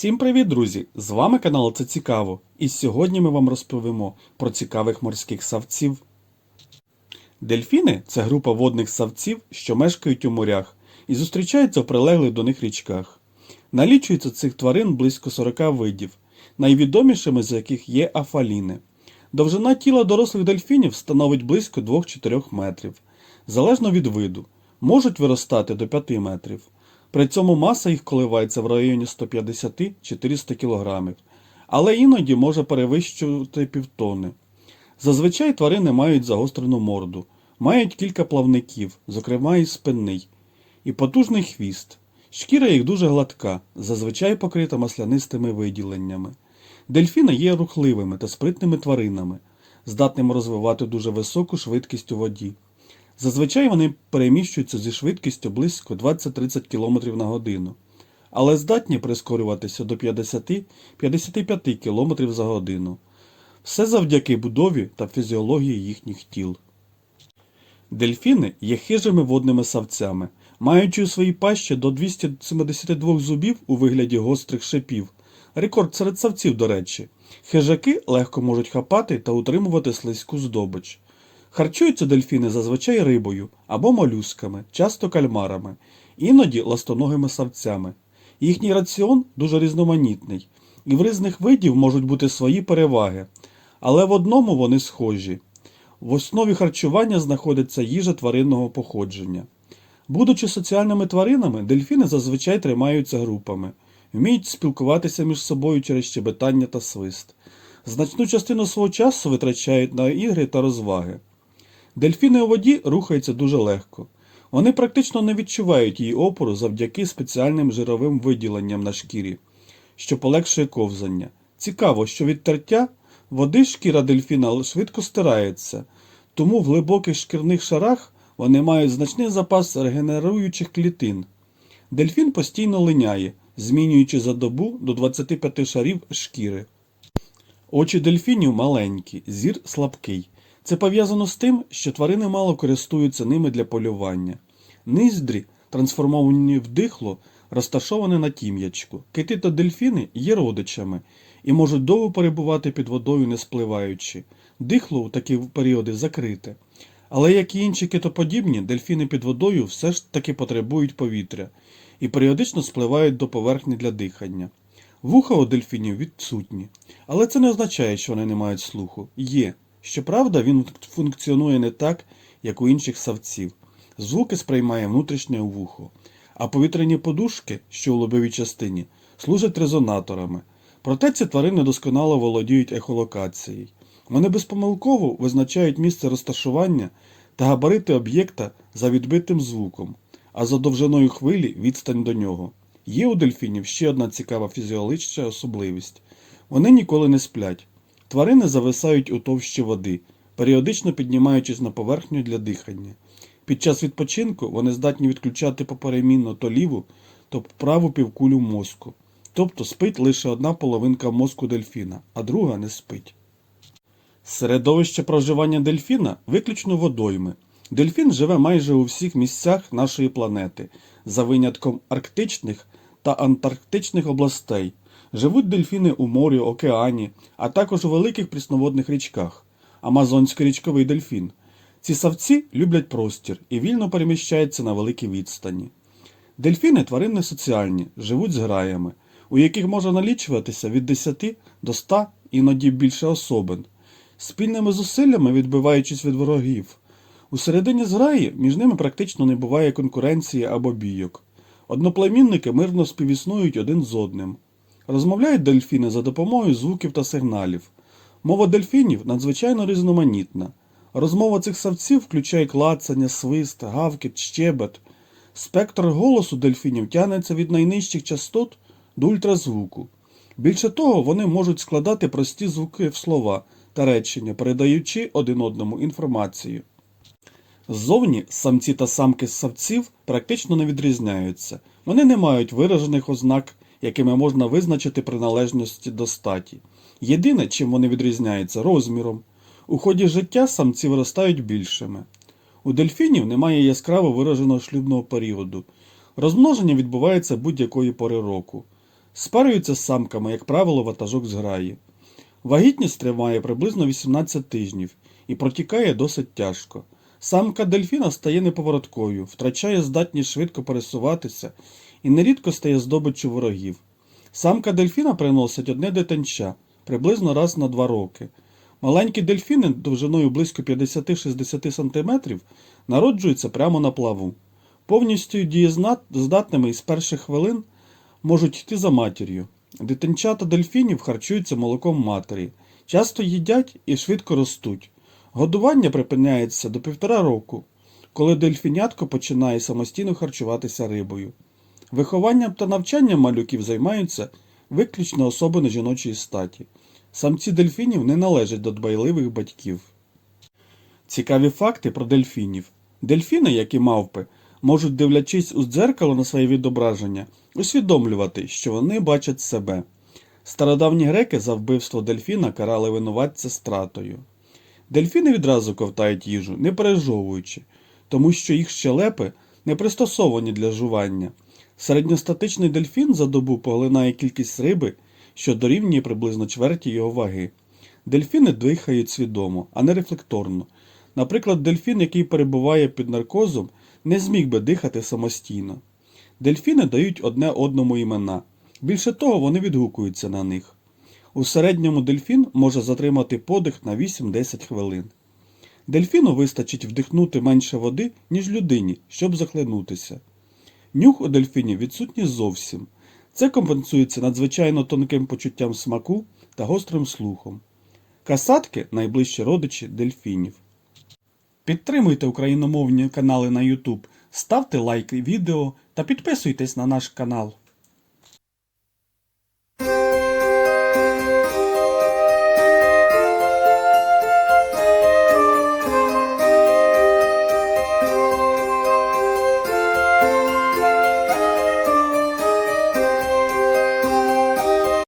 Всім привіт, друзі! З вами канал Це Цікаво, і сьогодні ми вам розповімо про цікавих морських савців. Дельфіни це група водних савців, що мешкають у морях і зустрічаються в прилеглих до них річках. Налічується цих тварин близько 40 видів, найвідомішими з яких є афаліни. Довжина тіла дорослих дельфінів становить близько 2-4 метрів, залежно від виду, можуть виростати до 5 метрів. При цьому маса їх коливається в районі 150-400 кг, але іноді може перевищувати півтони. Зазвичай тварини мають загострену морду, мають кілька плавників, зокрема і спинний, і потужний хвіст. Шкіра їх дуже гладка, зазвичай покрита маслянистими виділеннями. Дельфіни є рухливими та спритними тваринами, здатними розвивати дуже високу швидкість у воді. Зазвичай вони переміщуються зі швидкістю близько 20-30 км на годину, але здатні прискорюватися до 50-55 км за годину. Все завдяки будові та фізіології їхніх тіл. Дельфіни є хижими водними савцями, маючи у своїй пащі до 272 зубів у вигляді гострих шипів. Рекорд серед савців, до речі. Хижаки легко можуть хапати та утримувати слизьку здобич. Харчуються дельфіни зазвичай рибою або молюсками, часто кальмарами, іноді ластоногими савцями. Їхній раціон дуже різноманітний, і в різних видів можуть бути свої переваги, але в одному вони схожі. В основі харчування знаходиться їжа тваринного походження. Будучи соціальними тваринами, дельфіни зазвичай тримаються групами, вміють спілкуватися між собою через щебетання та свист. Значну частину свого часу витрачають на ігри та розваги. Дельфіни у воді рухаються дуже легко. Вони практично не відчувають її опору завдяки спеціальним жировим виділенням на шкірі, що полегшує ковзання. Цікаво, що від тертя води шкіра дельфіна швидко стирається, тому в глибоких шкірних шарах вони мають значний запас регенеруючих клітин. Дельфін постійно линяє, змінюючи за добу до 25 шарів шкіри. Очі дельфінів маленькі, зір слабкий. Це пов'язано з тим, що тварини мало користуються ними для полювання. Ніздрі, трансформовані в дихло, розташовані на тім'ячку. Кити та дельфіни є родичами і можуть довго перебувати під водою, не спливаючи. Дихло у такі періоди закрите. Але, як і інші китоподібні, дельфіни під водою все ж таки потребують повітря і періодично спливають до поверхні для дихання. Вуха у дельфінів відсутні, але це не означає, що вони не мають слуху. Є. Щоправда, він функціонує не так, як у інших савців. Звуки сприймає внутрішнє вухо, а повітряні подушки, що у лобовій частині, служать резонаторами. Проте ці тварини досконало володіють ехолокацією. Вони безпомилково визначають місце розташування та габарити об'єкта за відбитим звуком, а за довжиною хвилі відстань до нього. Є у дельфінів ще одна цікава фізіологічна особливість. Вони ніколи не сплять. Тварини зависають у товщі води, періодично піднімаючись на поверхню для дихання. Під час відпочинку вони здатні відключати поперемінно то ліву, то праву півкулю мозку. Тобто спить лише одна половинка мозку дельфіна, а друга не спить. Середовище проживання дельфіна виключно водойми. Дельфін живе майже у всіх місцях нашої планети, за винятком арктичних та антарктичних областей. Живуть дельфіни у морі, океані, а також у великих прісноводних річках. Амазонський річковий дельфін. Ці савці люблять простір і вільно переміщаються на великій відстані. Дельфіни тварини соціальні, живуть з граями, у яких може налічуватися від 10 до 100, іноді більше особин, спільними зусиллями відбиваючись від ворогів. У середині зграї між ними практично не буває конкуренції або бійок. Одноплемінники мирно співіснують один з одним. Розмовляють дельфіни за допомогою звуків та сигналів. Мова дельфінів надзвичайно різноманітна. Розмова цих савців включає клацання, свист, гавкіт, щебет. Спектр голосу дельфінів тягнеться від найнижчих частот до ультразвуку. Більше того, вони можуть складати прості звуки в слова та речення, передаючи один одному інформацію. Ззовні самці та самки савців практично не відрізняються. Вони не мають виражених ознак, якими можна визначити приналежності до статі. Єдине, чим вони відрізняються розміром. У ході життя самці виростають більшими. У дельфінів немає яскраво вираженого шлюбного періоду. Розмноження відбувається будь-якої пори року. Спарюються з самками, як правило, ватажок зграї. Вагітність триває приблизно 18 тижнів і протікає досить тяжко. Самка дельфіна стає неповороткою, втрачає здатність швидко пересуватися і нерідко стає здобиччю ворогів. Самка дельфіна приносить одне дитинча приблизно раз на два роки. Маленькі дельфіни довжиною близько 50-60 см народжуються прямо на плаву. Повністю дієздатними із перших хвилин можуть йти за матір'ю. Дитинчата дельфінів харчуються молоком матері, часто їдять і швидко ростуть. Годування припиняється до півтора року, коли дельфінятко починає самостійно харчуватися рибою. Вихованням та навчанням малюків займаються виключно особи жіночої статі. Самці дельфінів не належать до дбайливих батьків. Цікаві факти про дельфінів. Дельфіни, як і мавпи, можуть, дивлячись у дзеркало на своє відображення, усвідомлювати, що вони бачать себе. Стародавні греки за вбивство дельфіна карали винуватця стратою. Дельфіни відразу ковтають їжу, не пережовуючи, тому що їх щелепи не пристосовані для жування. Середньостатичний дельфін за добу поглинає кількість риби, що дорівнює приблизно чверті його ваги. Дельфіни дихають свідомо, а не рефлекторно. Наприклад, дельфін, який перебуває під наркозом, не зміг би дихати самостійно. Дельфіни дають одне одному імена. Більше того, вони відгукуються на них. У середньому дельфін може затримати подих на 8-10 хвилин. Дельфіну вистачить вдихнути менше води, ніж людині, щоб захлинутися. Нюх у дельфінів відсутній зовсім. Це компенсується надзвичайно тонким почуттям смаку та гострим слухом. Касатки найближчі родичі дельфінів. Підтримуйте україномовні канали на YouTube, ставте лайки відео та підписуйтесь на наш канал.